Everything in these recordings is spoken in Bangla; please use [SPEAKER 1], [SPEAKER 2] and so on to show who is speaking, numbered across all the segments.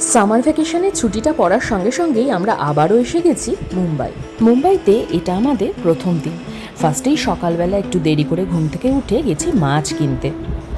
[SPEAKER 1] সামার ভ্যাকেশনের ছুটিটা পড়ার সঙ্গে সঙ্গেই আমরা আবারও এসে গেছি মুম্বাই। মুম্বাইতে এটা আমাদের প্রথম দিন। ফার্স্টেই সকালবেলা একটু দেরি করে ঘুম থেকে উঠে গেছি মাছ কিনতে।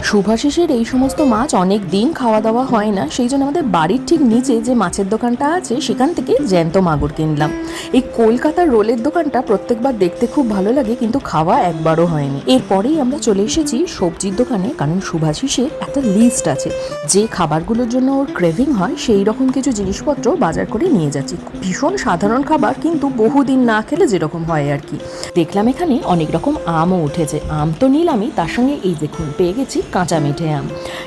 [SPEAKER 1] শুভাশিসের এই সমস্ত মাছ অনেক দিন খাওয়া দাওয়া হয় না, সেই জন্য আমাদের বাড়ির ঠিক নিচে যে মাছের দোকানটা আছে, সেখান থেকে জ্যান্ত মাগুর কিনলাম। এই কলকাতার রোলের দোকানটা প্রত্যেকবার দেখতে খুব ভালো লাগে, কিন্তু খাওয়া একবারও হয়নি। এরপরেই আমরা চলে এসেছি সবজির দোকানে, কারণ শুভাশিসের একটা লিস্ট আছে। যে খাবারগুলোর জন্য ওর ক্রেভিং হয়, সেই রকম কিছু জিনিসপত্র বাজার করে নিয়ে যাচ্ছি। ভীষণ সাধারণ খাবার, কিন্তু বহুদিন না খেলে যেরকম হয় আর কি। দেখলাম এখানে অনেক রকম আমও উঠেছে। আম তো নিলামই, তার সঙ্গে এই দেখুন পেয়ে গেছি কাঁচা মিঠে আম।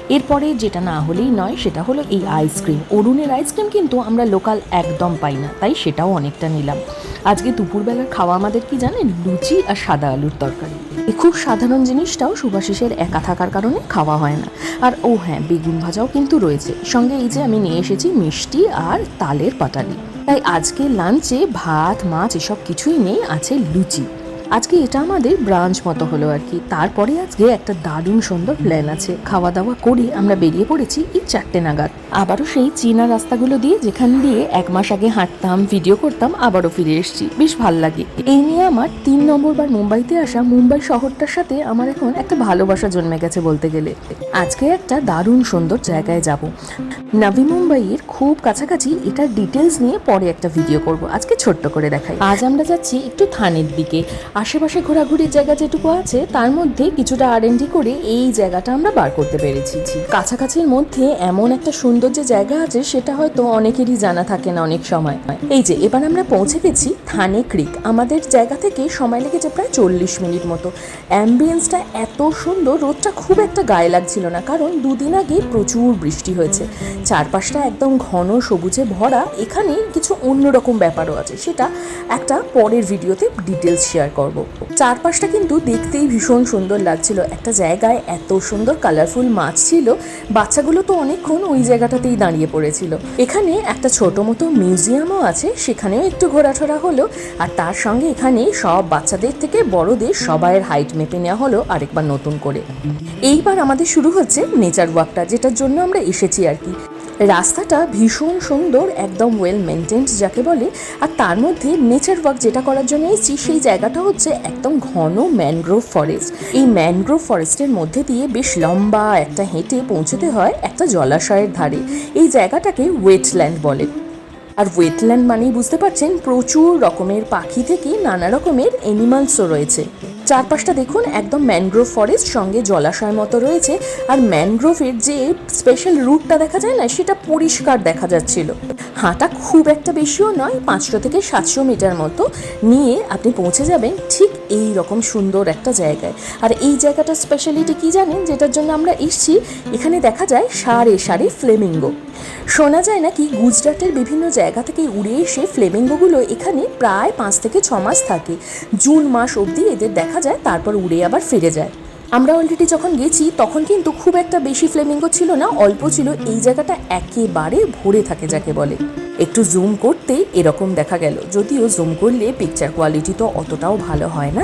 [SPEAKER 1] এরপরে যেটা না হলেই নয়, সেটা হলো এই আইসক্রিম অরুণের আইসক্রিম কিন্তু আমরা লোকাল একদম পাই না, তাই সেটাও অনেকটা নিলাম। আজকে দুপুরবেলার খাওয়া আমাদের কি জানেন? লুচি আর সাদা আলুর তরকারি। এই খুব সাধারণ জিনিসটাও সুভাষিসের একা থাকার কারণে খাওয়া হয় না। আর ও হ্যাঁ বেগুন ভাজাও কিন্তু রয়েছে। সঙ্গে এই যে আমি নিয়ে এসেছি মিষ্টি আর তালের পাটালি। তাই আজকে লাঞ্চে ভাত, মাছ এসব কিছুই নেই, আছে লুচি। আজকে এটা আমাদের ব্রাঞ্চ মতো হলো আর কি। তারপরে আজকে একটা দারুণ সুন্দর প্ল্যান আছে। খাওয়া দাওয়া করে আমরা বেরিয়ে পড়েছি এই চারটে নাগাদ। আবারও সেই চীনা রাস্তাগুলো দিয়ে যেখান দিয়ে এক মাস আগে হাঁটতাম ভিডিও করতাম, আবারও ফিরে এসেছি। বেশ ভালো লাগে। এই নিয়ে আমার তিন নম্বর বার মুম্বাইতে আসা মুম্বাই শহরটার সাথে আমার এখন একটা ভালোবাসা জন্মে গেছে বলতে গেলে। আজকে একটা দারুণ সুন্দর জায়গায় যাব। নাভি মুম্বাইয়ের খুব কাছাকাছি এটার ডিটেলস নিয়ে পরে একটা ভিডিও করব। আজকে ছোট্ট করে দেখাই। আজ আমরা যাচ্ছি একটু থানের দিকে। আশেপাশে ঘোরাঘুরির জায়গা যেটুকু আছে, তার মধ্যে কিছুটা আর করে এই জায়গাটা আমরা বার করতে পেরেছি। কাছাকাছির মধ্যে এমন একটা সুন্দর যে জায়গা আছে, সেটা হয়তো অনেকেরই জানা থাকে না অনেক সময়। এই যে, এবার আমরা পৌঁছে গেছি থানে ক্রিক। আমাদের জায়গা থেকে সময় লেগেছে প্রায় চল্লিশ মিনিট মতো। অ্যাম্বিয়েন্সটা এত সুন্দর, রোদটা খুব একটা গায়ে লাগছিল না, কারণ দুদিন আগে প্রচুর বৃষ্টি হয়েছে। চারপাশটা একদম ঘন সবুজে ভরা, এখানে কিছু অন্যরকম ব্যাপারও আছে। সেটা একটা পরের ভিডিওতে ডিটেলস শেয়ার করব চারপাশটা কিন্তু দেখতেই ভীষণ সুন্দর লাগছিল। একটা জায়গায় এত সুন্দর কালারফুল মাছ ছিল, বাচ্চাগুলো তো অনেকক্ষণ ওই জায়গাটাতেই দাঁড়িয়ে পড়েছিল। এখানে একটা ছোট মতো মিউজিয়ামও আছে, সেখানেও একটু ঘোরাঠোরা হলো। আর তার সঙ্গে এখানে সব বাচ্চাদের থেকে বড়দের সবাইয়ের হাইট মেপে নেওয়া হলো আরেকবার নতুন করে। এইবার আমাদের শুরু হচ্ছে নেচার ওয়াকটা যেটার জন্য আমরা এসেছি আর কি। রাস্তাটা ভীষণ সুন্দর, একদম ওয়েল মেনটেন্ড যাকে বলে। আর তার মধ্যে নেচার ওয়ার্ক যেটা করার জন্য এসেছি, সেই জায়গাটা হচ্ছে একদম ঘন ম্যানগ্রোভ ফরেস্ট এই ম্যানগ্রোভ ফরেস্টের মধ্যে দিয়ে বেশ লম্বা একটা হেঁটে পৌঁছতে হয় একটা জলাশয়ের ধারে। এই জায়গাটাকে ওয়েটল্যান্ড বলে। আর ওয়েটল্যান্ড মানেই বুঝতে পারছেন প্রচুর রকমের পাখি থেকে নানা রকমের অ্যানিমালসও রয়েছে। চারপাশটা দেখুন একদম ম্যানগ্রোভ ফরেস্ট সঙ্গে জলাশয় মতো রয়েছে। আর ম্যানগ্রোভের যে স্পেশাল রুটটা দেখা যায় না, সেটা পরিষ্কার দেখা যাচ্ছিল। হাঁটা খুব একটা বেশিও নয়, পাঁচশো থেকে সাতশো মিটার মতো। নিয়ে আপনি পৌঁছে যাবেন ঠিক এই রকম সুন্দর একটা জায়গায়। আর এই জায়গাটার স্পেশালিটি কি জানেন? যেটার জন্য আমরা এসছি, এখানে দেখা যায় সারে সারে ফ্লেমিঙ্গো শোনা যায় নাকি গুজরাটের বিভিন্ন জায়গা থেকে উড়ে এসে ফ্লেমিঙ্গোগুলো এখানে প্রায় পাঁচ থেকে ছ মাস থাকে। জুন মাস অবধি এদের দেখা যায়, তারপর উড়ে আবার ফিরে যায়। আমরা অলরেডি যখন গেছি, তখন কিন্তু খুব একটা বেশি ফ্লেমিঙ্গো ছিল না, অল্প ছিল। এই জায়গাটা একেবারে ভরে থাকে যাকে বলে। একটু জুম করতে এরকম দেখা গেল। যদিও জুম করলে পিকচার কোয়ালিটি তো অতটাও ভালো হয় না।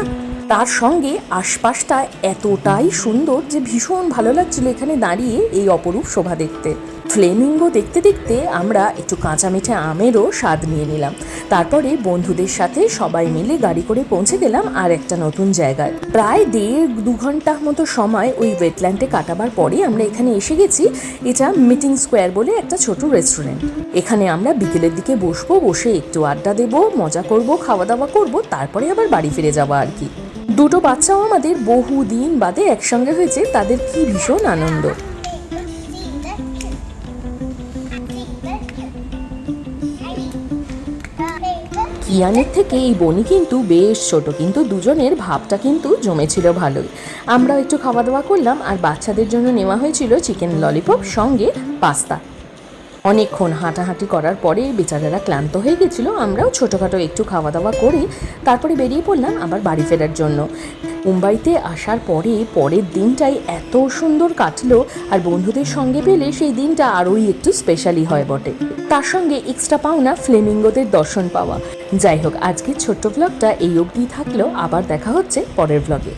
[SPEAKER 1] তার সঙ্গে আশপাশটা এতটাই সুন্দর যে ভীষণ ভালো লাগছিল এখানে দাঁড়িয়ে এই অপরূপ শোভা দেখতে। ফ্লেমিঙ্গো দেখতে দেখতে আমরা একটু কাঁচা মিঠে আমেরও স্বাদ নিয়ে নিলাম। তারপরে বন্ধুদের সাথে সবাই মিলে গাড়ি করে পৌঁছে গেলাম আর একটা নতুন জায়গায়। প্রায় দেড় দু ঘণ্টা মতো সময় ওই ওয়েটল্যান্ডে কাটাবার পরে আমরা এখানে এসে গেছি। এটা মিটিং স্কোয়ার বলে একটা ছোট রেস্টুরেন্ট। এখানে আমরা বিকেলের দিকে বসবো, বসে একটু আড্ডা দেবো, মজা করব খাওয়া দাওয়া করব, তারপরে আবার বাড়ি ফিরে যাওয়া আর কি। দুটো বাচ্চাও আমাদের বহু দিন বাদে একসঙ্গে হয়েছে, তাদের কি ভীষণ আনন্দ। কিয়ানের থেকে এই বনি কিন্তু বেশ ছোট, কিন্তু দুজনের ভাবটা কিন্তু জমেছিল ভালোই। আমরাও একটু খাওয়া দাওয়া করলাম আর বাচ্চাদের জন্য নেওয়া হয়েছিল চিকেন ললিপপ সঙ্গে পাস্তা। অনেকক্ষণ হাঁটাহাঁটি করার পরে বেচারারা ক্লান্ত হয়ে গেছিল। আমরাও ছোটোখাটো একটু খাওয়া দাওয়া করে তারপরে বেরিয়ে পড়লাম আবার বাড়ি ফেরার জন্য। মুম্বাইতে আসার পরে পরের দিনটাই এত সুন্দর কাটলো আর বন্ধুদের সঙ্গে পেলে সেই দিনটা আরোই একটু স্পেশালি হয় বটে। তার সঙ্গে এক্সট্রা পাওনা ফ্লেমিঙ্গোদের দর্শন পাওয়া। যাই হোক, আজকের ছোট্ট ব্লগটা এই অবধি থাকলেও আবার দেখা হচ্ছে পরের ব্লগে